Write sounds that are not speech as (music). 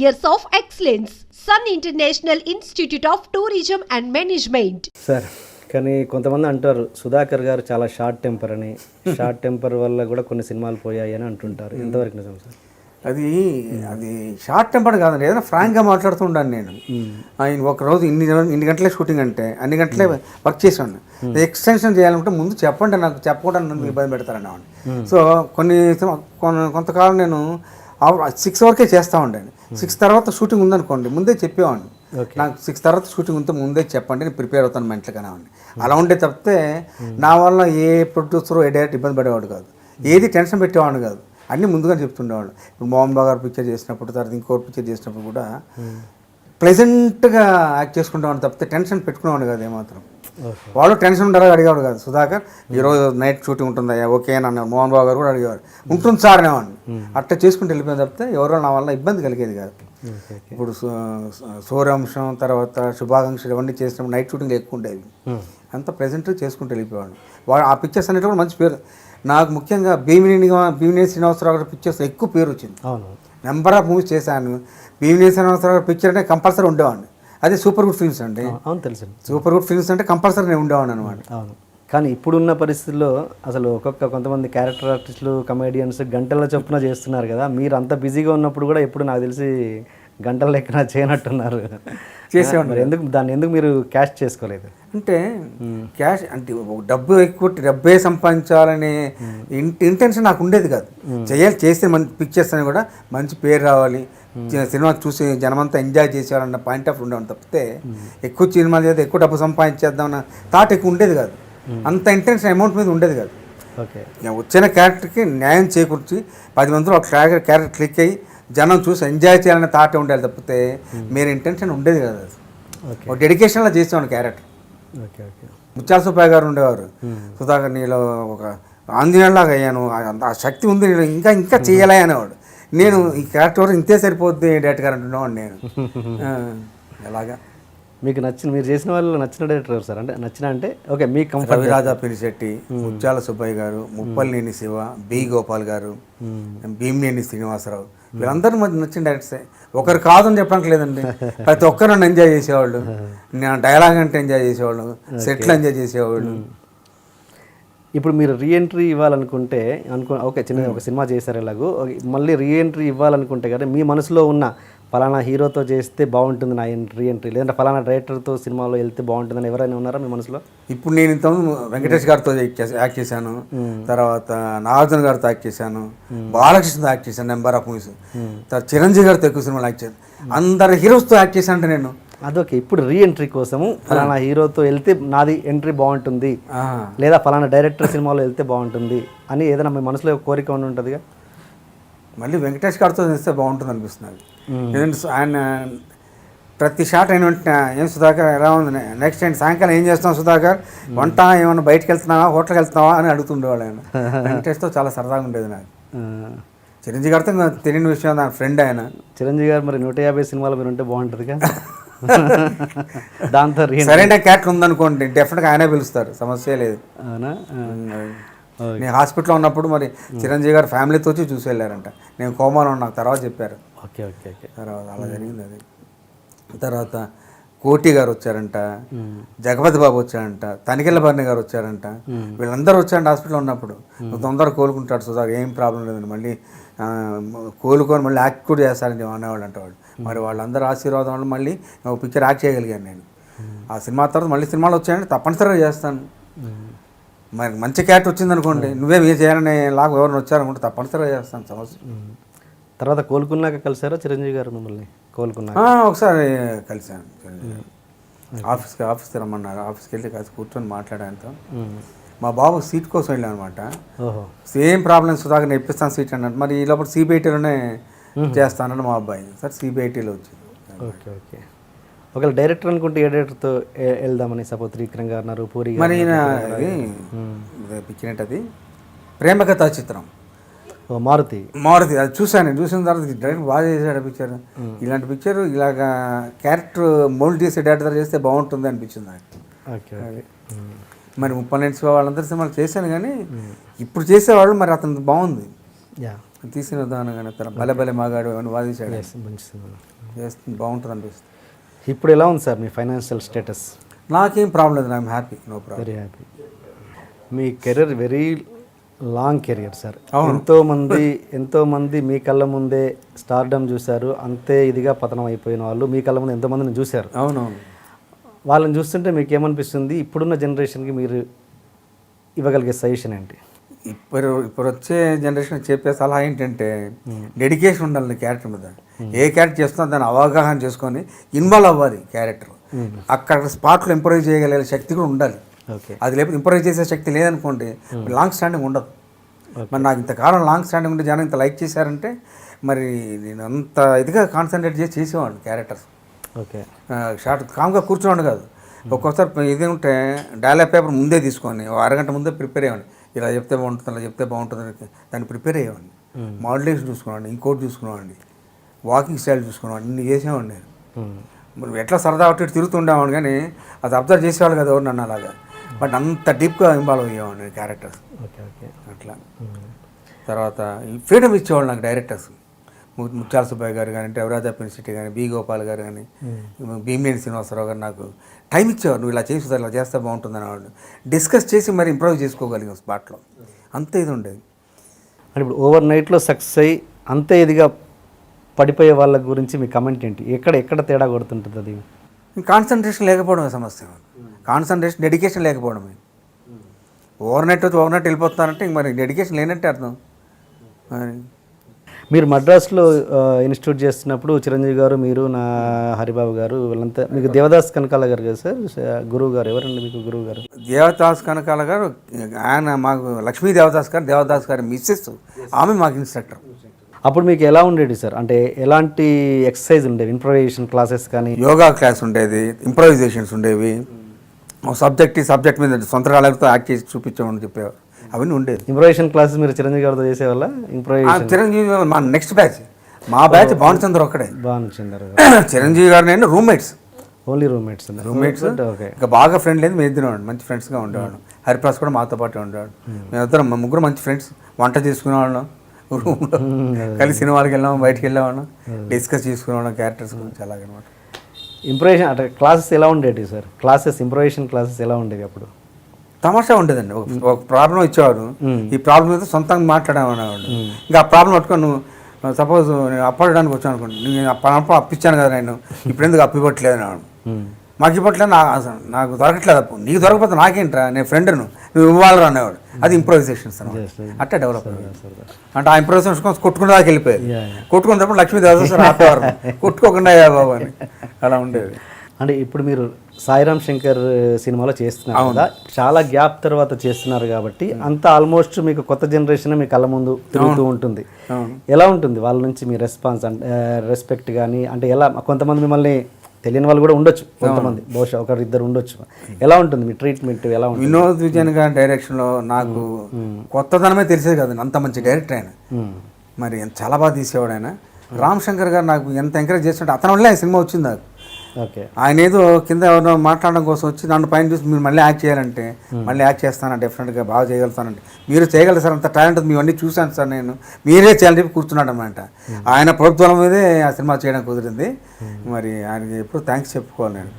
years of excellence. Sun International Institute of Tourism and Management. Sir కానీ కొంతమంది అంటారు సుధాకర్ గారు చాలా షార్ట్ టెంపర్ అని. షార్ట్ టెంపర్ (laughs) వల్ల కూడా కొన్ని సినిమాలు పోయాయి అని అంటుంటారు. ఎంతవరకు నిజం సార్ అది అది షార్ట్ టెంపర్ కాదండి. ఏదైనా ఫ్రాంక్గా మాట్లాడుతూ ఉండాను నేను. ఆయన ఒక రోజు ఇన్ని గంటల- ఇన్ని గంటలే షూటింగ్ అంటే అన్ని గంటలే వర్క్ చేసాను ఎక్స్టెన్షన్ చేయాలంటే ముందు చెప్పండి నాకు చెప్పకుండా నన్ను ఇబ్బంది పెడతారని సో కొన్ని కొంతకాలం నేను సిక్స్ వరకే చేస్తూ ఉండండి. సిక్స్ తర్వాత షూటింగ్ ఉందనుకోండి ముందే చెప్పేవాడిని. నాకు సిక్స్ తర్వాత షూటింగ్ ఉంటే ముందే చెప్పండి నేను ప్రిపేర్ అవుతాను మెంటల్గానే ఉండి. అలా ఉండే తప్పితే నా వల్ల ఏ ప్రొడ్యూసర్ ఏ డైరెక్ట్ ఇబ్బంది పడేవాడు కాదు. ఏది టెన్షన్ పెట్టేవాడు కాదు. అన్నీ ముందుగా చెప్తుండేవాళ్ళు. ఇప్పుడు మోహన్ బాబు గారు పిక్చర్ చేసినప్పుడు తర్వాత ఇంకో పిక్చర్ చేసినప్పుడు కూడా ప్లెజెంట్గా యాక్ట్ చేసుకుంటామని తప్పితే టెన్షన్ పెట్టుకునేవాడు కాదు ఏమాత్రం. వాళ్ళు టెన్షన్ ఉంటారో అడిగేవాడు కాదు. సుధాకర్ ఈరోజు నైట్ షూటింగ్ ఉంటుందా? ఓకే అని అన్నారు మోహన్ బాబు గారు కూడా అడిగేవారు. ఉంటుంది సార్ అనేవాడిని అట్లా చేసుకుంటూ వెళ్ళిపోయిన తప్పితే ఎవరో నా వల్ల ఇబ్బంది కలిగేది కాదు. ఇప్పుడు సు- సు- సూర్యాంశం తర్వాత శుభాకాంక్షలు ఇవన్నీ చేసినప్పుడు నైట్ షూటింగ్ ఎక్కువ ఉండేవి అంత ప్రెజెంట్ చేసుకుంటూ వెళ్ళిపోయాడు వాడు ఆ పిక్చర్స్ అనేవి కూడా మంచి పేరు. నాకు ముఖ్యంగా భీమిని భీమిని శ్రీనివాసరావు గారి పిక్చర్స్ ఎక్కువ పేరు వచ్చింది. నెంబర్ ఆఫ్ మూవీస్ చేశాను. భీమిని శ్రీనివాసరావు గారి పిక్చర్ అంటే కంపల్సరీ ఉండేవాడిని. అదే సూపర్ గుడ్ ఫిల్మ్స్ అండి. అవును తెలుసు. సూపర్ గుడ్ ఫిల్మ్స్ అంటే కంపల్సరీ నేను ఉండేవాడిని అనమాట. అవును. కానీ ఇప్పుడున్న పరిస్థితుల్లో అసలు ఒక్కొక్క కొంతమంది క్యారెక్టర్ ఆర్టిస్టులు కమేడియన్స్ గంటల చొప్పున చేస్తున్నారు కదా. మీరు అంత బిజీగా ఉన్నప్పుడు కూడా ఎప్పుడు నాకు తెలిసి గంటల లెక్కన చేయనట్టున్నారు. చేసేవాడిని. మరి ఎందుకు దాన్ని ఎందుకు మీరు క్యాష్ చేసుకోలేదు? అంటే క్యాష్ అంటే డబ్బు ఎక్కువ డబ్బే సంపాదించాలనే ఇంటెన్షన్ నాకు ఉండేది కాదు. చేయాలి చేస్తే మంచి పిక్చర్స్ అని కూడా మంచి పేరు రావాలి సినిమా చూసి జనమంతా ఎంజాయ్ చేసేవాలన్న పాయింట్ ఆఫ్ ఉండేవాడు తప్పితే ఎక్కువ సినిమాలు చేస్తే ఎక్కువ డబ్బు సంపాదించేద్దామన్న థాట్ ఎక్కువ ఉండేది కాదు. అంత ఇంటెన్షన్ అమౌంట్ మీద ఉండేది కాదు. ఓకే. వచ్చిన క్యారెక్టర్కి న్యాయం చేకూర్చి పది మందిలో ఒక క్యారెక్టర్ క్యారెక్టర్ క్లిక్ అయ్యి జనం చూసి ఎంజాయ్ చేయాలనే థాట్ ఉండేది తప్పితే మీరు ఇంటెన్షన్ ఉండేది కాదు అది. ఒక డెడికేషన్లో చేసేవాడు క్యారెక్టర్. ముత్యాల సుబ్బయ్య గారు ఉండేవారు. సుధాకర్ నీలో ఒక ఆంజనేయులాగా అయ్యాను. ఆ- శక్తి ఉంది ఇంకా ఇంకా చేయాలి అనేవాడు. నేను ఈ క్యారెక్టర్ ఇంతే సరిపోద్ది డైరెక్టర్ గారు అంటున్నాడు నేను. (laughs) ఎలాగా? మీకు నచ్చిన మీరు చేసిన వాళ్ళు నచ్చిన డైరెక్టర్ ఎవరు సార్? అంటే నచ్చిన అంటే ఓకే మీకు కంఫర్ట్ రవిరాజా పినిశెట్టి ముత్యాల సుబ్బయ్య గారు ముప్పల్నేని శివ బి గోపాల్ గారు భీమినేని శ్రీనివాసరావు. వీళ్ళందరూ మరి నచ్చిన డైరెక్టర్సే ఒకరు కాదని చెప్పడానికి లేదండి (laughs) ప్రతి ఒక్కరు నన్ను ఎంజాయ్ చేసేవాళ్ళు. (laughs) నేను డైలాగ్ అంటే ఎంజాయ్ చేసేవాళ్ళు. సెట్లు ఎంజాయ్ చేసేవాళ్ళు. ఇప్పుడు మీరు రీఎంట్రీ ఇవ్వాలనుకుంటే అనుకో ఓకే చిన్న ఒక సినిమా చేశారు ఎలాగో మళ్ళీ రీఎంట్రీ ఇవ్వాలనుకుంటే కదా మీ మనసులో ఉన్న ఫలానా హీరోతో చేస్తే బాగుంటుంది నా రీఎంట్రీ లేదంటే ఫలానా డైరెక్టర్తో సినిమాలో వెళ్తే బాగుంటుందని ఎవరైనా ఉన్నారా మీ మనసులో? ఇప్పుడు నేను ఇంత వెంకటేష్ గారితో యాక్ట్ యాక్ట్ చేశాను. తర్వాత నాగార్జున గారితో యాక్ట్ చేశాను. బాలకృష్ణతో యాక్ట్ చేశాను నెంబర్ ఆఫ్ మూవీస్. తర్వాత చిరంజీవి గారితో ఎక్కువ సినిమాలు యాక్ట్ చేశాను. అందరి హీరోస్తో యాక్ట్ చేశాను అంటే నేను అదొకే ఇప్పుడు రీఎంట్రీ కోసము ఫలానా హీరోతో వెళ్తే నాది ఎంట్రీ బాగుంటుంది. లేదా ఫలానా డైరెక్టర్ సినిమాలో వెళ్తే బాగుంటుంది అని ఏదైనా మీ మనసులో కోరిక ఉండి ఉంటుందిగా? మళ్ళీ వెంకటేష్ గారితో చేస్తే బాగుంటుంది అనిపిస్తుంది ఆయన ప్రతి షాట్ అయిన వెంటనే ఏం సుధాకర్ ఎలా ఉంది? నెక్స్ట్ టైం సాయంకాలం ఏం చేస్తాం సుధాకర్? వంట ఏమన్నా బయటకు వెళ్తున్నావా? హోటల్కి వెళ్తున్నావా? అని అడుగుతుండేవాడు ఆయన. (laughs) వెంకటేష్తో చాలా సరదాగా ఉండేది నాకు. చిరంజీవి గారితో తెలియని విషయం నా ఫ్రెండ్ ఆయన. చిరంజీవి గారు మరి నూట యాభై సినిమాలు మీరు ఉంటే బాగుంటుందిగా? (laughs) (laughs) దాంతో సరైన క్యారెక్టర్ ఉందనుకోండి డెఫినెట్గా ఆయనే పిలుస్తారు సమస్య లేదు. అవునా? నేను హాస్పిటల్లో ఉన్నప్పుడు మరి చిరంజీవి గారు ఫ్యామిలీతో వచ్చి చూసి వెళ్ళారంట నేను కోమాలో నాకు తర్వాత చెప్పారు. Okay okay okay. తర్వాత అలా జరిగింది అది. తర్వాత కోటి గారు వచ్చారంట జగపతి బాబు వచ్చారంట తనికెళ్ళ భరణి గారు వచ్చారంట. వీళ్ళందరూ వచ్చారంట హాస్పిటల్లో ఉన్నప్పుడు. తొందరగా కోలుకుంటాడు సుధాకర్ ఏం ప్రాబ్లం లేదండి. మళ్ళీ కోలుకొని మళ్ళీ యాక్ట్ కూడా చేస్తారని అనేవాళ్ళు అంట వాళ్ళు. మరి వాళ్ళందరూ ఆశీర్వాదం వల్ల మళ్ళీ ఒక పిక్చర్ యాక్ట్ చేయగలిగాను నేను. ఆ సినిమా తర్వాత మళ్ళీ సినిమాలు వచ్చాయంటే తప్పనిసరిగా చేస్తాను. మరి మంచి క్యారెక్టర్ వచ్చిందనుకోండి నువ్వేం ఏ చేయాలని లాగా ఎవరిని వచ్చారనుకుంటే తప్పనిసరిగా చేస్తాను సమస్య. తర్వాత కోలుకున్నాక కలిసారా చిరంజీవి గారు మిమ్మల్ని? కోలుకున్నాక? ఆ, ఒకసారి కలిసాను ఆఫీస్కి ఆఫీస్కి రమ్మన్నారు. ఆఫీస్కి వెళ్ళి కాస్త కూర్చొని మాట్లాడాను మా బాబు సీట్ కోసం వెళ్ళాను అనమాట సేమ్ ప్రాబ్లమ్ సుధాకర్ నేను ఇప్పిస్తాను సీట్ అన్నట్టు. మరి ఈ లోపల సిబిఐటీలోనే చేస్తానని మా అబ్బాయి సార్ సిబిఐటీలో వచ్చింది. Okay okay. ఒకవేళ డైరెక్టర్ అనుకుంటే ఏ డైరెక్టర్తో వెళ్దామని సపోజ్ త్రివిక్రమ్ గారు అన్నారు పూరి మరి పిక్కినట్టు అది ప్రేమ కథా చిత్రం. మారుతి. మారుతి అది చూశాను చూసిన తర్వాత డైరెక్ట్ బాగా చేశాడు పిక్చర్. ఇలాంటి పిక్చర్ ఇలాగా క్యారెక్టర్ మోల్డ్ చేసే డైరెక్టర్ చేస్తే బాగుంటుంది అనిపించింది నాకు. ఓకే మరి ముప్పై నిమిషం వాళ్ళందరి సినిమాలు చేశాను కానీ ఇప్పుడు చేసేవాళ్ళు మరి అతను బాగుంది. యా. తీసిన కానీ తన భలే మాగాడు అని వాదించాడు. చేస్తుంది బాగుంటుంది అనిపిస్తుంది ఇప్పుడు ఎలా ఉంది సార్ మీ ఫైనాన్షియల్ స్టేటస్? నాకేం ప్రాబ్లం లేదు I'm happy no problem very happy me career very long career sir. ఎంతో మంది ఎంతో మంది మీ కళ్ళ ముందే స్టార్డమ్ చూశారు అంతే ఇదిగా పతనం అయిపోయిన వాళ్ళు మీ కళ్ళ ముందు ఎంతో మందిని చూశారు. అవునవును. వాళ్ళని చూస్తుంటే మీకు ఏమనిపిస్తుంది ఇప్పుడున్న జనరేషన్కి మీరు ఇవ్వగలిగే సజెషన్ ఏంటి? ఇప్పుడు ఇప్పుడు వచ్చే జనరేషన్ చెప్పే సలహా ఏంటంటే డెడికేషన్ ఉండాలి క్యారెక్టర్ మీద. ఏ క్యారెక్టర్ చేస్తున్నా దాన్ని అవగాహన చేసుకొని ఇన్వాల్వ్ అవ్వాలి క్యారెక్టర్ అక్కడ స్పాట్లో ఇంప్రూవ్ చేయగలిగే శక్తి కూడా ఉండాలి. ఓకే. అది లేకపోతే ఇంప్రూవ్ చేసే శక్తి లేదనుకోండి లాంగ్ స్టాండింగ్ ఉండదు. మరి నాకు ఇంతకాలం లాంగ్ స్టాండింగ్ ఉంటే జనం ఇంత లైక్ చేశారంటే మరి నేను అంత ఇదిగా కాన్సన్ట్రేట్ చేసి చేసేవాడిని క్యారెక్టర్స్ ఓకే. షార్ట్ కామ్గా కూర్చోండి కాదు. ఒక్కోసారి ఇది ఉంటే డైలాగ్ పేపర్ ముందే తీసుకొని అరగంట ముందే ప్రిపేర్ అయ్యాను ఇలా చెప్తే బాగుంటుంది అలా చెప్తే బాగుంటుంది అని దాన్ని ప్రిపేర్ అయ్యేవాడిని. మోడలేషన్ చూసుకునేవాడిని ఇంకోటి చూసుకునేవాడిని వాకింగ్ స్టైల్ చూసుకునేవాడిని ఇన్ని చేసేవాడిని నేను. మరి ఎట్లా సరదా ఒకటి ఇటు తిరుగుతుండేవాడిని కానీ అది అబ్జర్వ్ చేసేవాళ్ళు కదా ఎవరు నన్ను అలాగా. బట్ అంత డీప్గా ఇన్వాల్వ్ అయ్యేవాడిని క్యారెక్టర్స్. అట్లా. తర్వాత ఫ్రీడమ్ ఇచ్చేవాళ్ళు నాకు డైరెక్టర్స్. ముత్యాల సుబ్బయ్య గారు కానీ రవిరాజా పెన్సిటీ కానీ బి గోపాల్ గారు కానీ భీమినేని శ్రీనివాసరావు గారు నాకు టైం ఇచ్చేవారు. నువ్వు ఇలా చేసి ఇలా చేస్తే బాగుంటుంది అనేవాళ్ళు. డిస్కస్ చేసి మరి ఇంప్రూవ్ చేసుకోగలిగాం స్పాట్లో. అంత ఇది ఉండేది. అంటే ఇప్పుడు ఓవర్ నైట్లో సక్సెస్ అయ్యి అంతే ఇదిగా పడిపోయే వాళ్ళ గురించి మీ కమెంట్ ఏంటి? ఎక్కడ ఎక్కడ తేడా కొడుతుంటుంది అది? కాన్సన్ట్రేషన్ లేకపోవడమే సమస్య కాన్సన్ట్రేషన్ డెడికేషన్ లేకపోవడమే ఓవర్ నైట్ వచ్చి ఓవర్ నైట్ వెళ్ళిపోతున్నారంటే ఇంక మరి డెడికేషన్ లేనట్టే అర్థం. మరి మీరు మద్రాసులో ఇన్స్టిట్యూట్ చేస్తున్నప్పుడు చిరంజీవి గారు మీరు నా హరిబాబు గారు వీళ్ళంతా మీకు దేవదాస్ కనకాల గారు కదా సార్? గురువు గారు ఎవరండి మీకు గురువు గారు? దేవదాస్ కనకాల గారు ఆయన మాకు లక్ష్మీ దేవదాస్ గారు దేవదాస్ గారి మిస్సెస్. ఆమె మాకు ఇన్స్ట్రక్టర్. అప్పుడు మీకు ఎలా ఉండేది సార్? అంటే ఎలాంటి ఎక్సర్సైజ్ ఉండేవి ఇంప్రవైజేషన్ క్లాసెస్ కానీ? యోగా క్లాస్ ఉండేది ఇంప్రవైజేషన్స్ ఉండేవి. సబ్జెక్ట్ సబ్జెక్ట్ మీద సొంత రాళ్ళతో యాక్ట్ చేసి చూపించామని చెప్పేవారు. అవన్నీ ఉండేది ఇంప్రవైజేషన్ క్లాసెస్ మీరు చిరంజీవి గారితో చేసేవాళ్ళ? ఆ ఇంప్రవైజేషన్ చిరంజీవి మా నెక్స్ట్ బ్యాచ్ మా బ్యాచ్ భానుచంద్ర ఒక్కడే. బాగా చిరంజీవి గారు నేను roommates only roommates roommates okay. ఇంకా బాగా ఫ్రెండ్ లేదు మేము ఇద్దరం మంచి ఫ్రెండ్స్గా ఉండేవాళ్ళం. హరిప్రసాద్ కూడా మాతో పాటు ఉండేవాడు. మేమిద్దరం మా ముగ్గురు మంచి ఫ్రెండ్స్ వంట చేసుకునేవాళ్ళం రూమ్లో. కలిసి సినిమాలకు వెళ్ళాం బయటికి వెళ్ళేవాళ్ళం డిస్కస్ చేసుకునేవాళ్ళం క్యారెక్టర్స్ గురించి అలాగనమాట. ఇంప్రవేషన్ అంటే క్లాసెస్ ఎలా ఉండేవి సార్ క్లాసెస్ ఇంప్రవేషన్ క్లాసెస్ ఎలా ఉండేవి అప్పుడు? తమాషా ఉండేదండి. ఒక ప్రాబ్లం ఇచ్చేవారు. ఈ ప్రాబ్లం మీద సొంతంగా మాట్లాడమనేవాడు ఇంకా ఆ ప్రాబ్లం పట్టుకొని నువ్వు సపోజ్ నేను అప్పడడానికి వచ్చాను అనుకోండి. నేను అప్పుడు అప్పించాను కదా నేను. ఇప్పుడు ఎందుకు అప్పు ఇవ్వట్లేదు అనేవాడు మాకు ఇవ్వట్లేదు నా నాకు దొరకట్లేదు అప్పు. నీకు దొరకకపోతే నాకేంట్రా? నేను ఫ్రెండ్ను. నువ్వు ఇవ్వాలరా అనేవాడు. అది ఇంప్రొవైజేషన్స్ అట్టే డెవలప్ అంటే ఆ ఇంప్రొవైజేషన్స్ కోసం కొట్టుకునే దాకా వెళ్ళిపోయేది. Yeah, కొట్టుకున్నప్పుడు లక్ష్మీ దేవదాసు ఆపేవారు (laughs) కొట్టుకోకుండా బాబు అని. అలా ఉండేది. అంటే ఇప్పుడు మీరు సాయిరామ్ శంకర్ సినిమాలో చేస్తున్నారు కదా. చాలా గ్యాప్ తర్వాత చేస్తున్నారు కాబట్టి అంత ఆల్మోస్ట్ మీకు కొత్త జనరేషన్ మీ కళ్ళ ముందు తిరుగుతూ ఉంటుంది. ఎలా ఉంటుంది వాళ్ళ నుంచి మీ రెస్పాన్స్ అంటే రెస్పెక్ట్ కానీ అంటే ఎలా కొంతమంది మిమ్మల్ని తెలియని వాళ్ళు కూడా ఉండొచ్చు కొంతమంది. బహుశా ఒకరు ఇద్దరు ఉండొచ్చు. ఎలా ఉంటుంది మీ ట్రీట్మెంట్ ఎలా ఉంటుంది? వినోద్ విజయన్ గారి డైరెక్షన్లో నాకు కొత్తదనమే తెలిసేది కదండి అంత మంచి డైరెక్టర్ ఆయన. మరి చాలా బాగా తీసేవాడు ఆయన. రామ్ శంకర్ గారు నాకు ఎంత ఎంకరేజ్ చేస్తుంటే అతని వల్లే సినిమా వచ్చింది నాకు. ఆయన ఏదో కింద ఎవరినో మాట్లాడడం కోసం వచ్చి నన్ను పైన చూసి మీరు మళ్ళీ యాక్ట్ చేయాలంటే మళ్ళీ యాక్ట్ చేస్తాను డెఫినెట్గా బాగా చేయగలుగుతానంటే. మీరు చేయగలరు సార్ అంత టాలెంట్ మీవన్నీ చూశాను సార్ నేను. మీరే చేయాలని చెప్పి కూర్చున్నాడు అనమాట ఆయన ప్రభుత్వం మీదే ఆ సినిమా చేయడం కుదిరింది. మరి ఆయనకి ఎప్పుడు థ్యాంక్స్ చెప్పుకోవాలి నేను.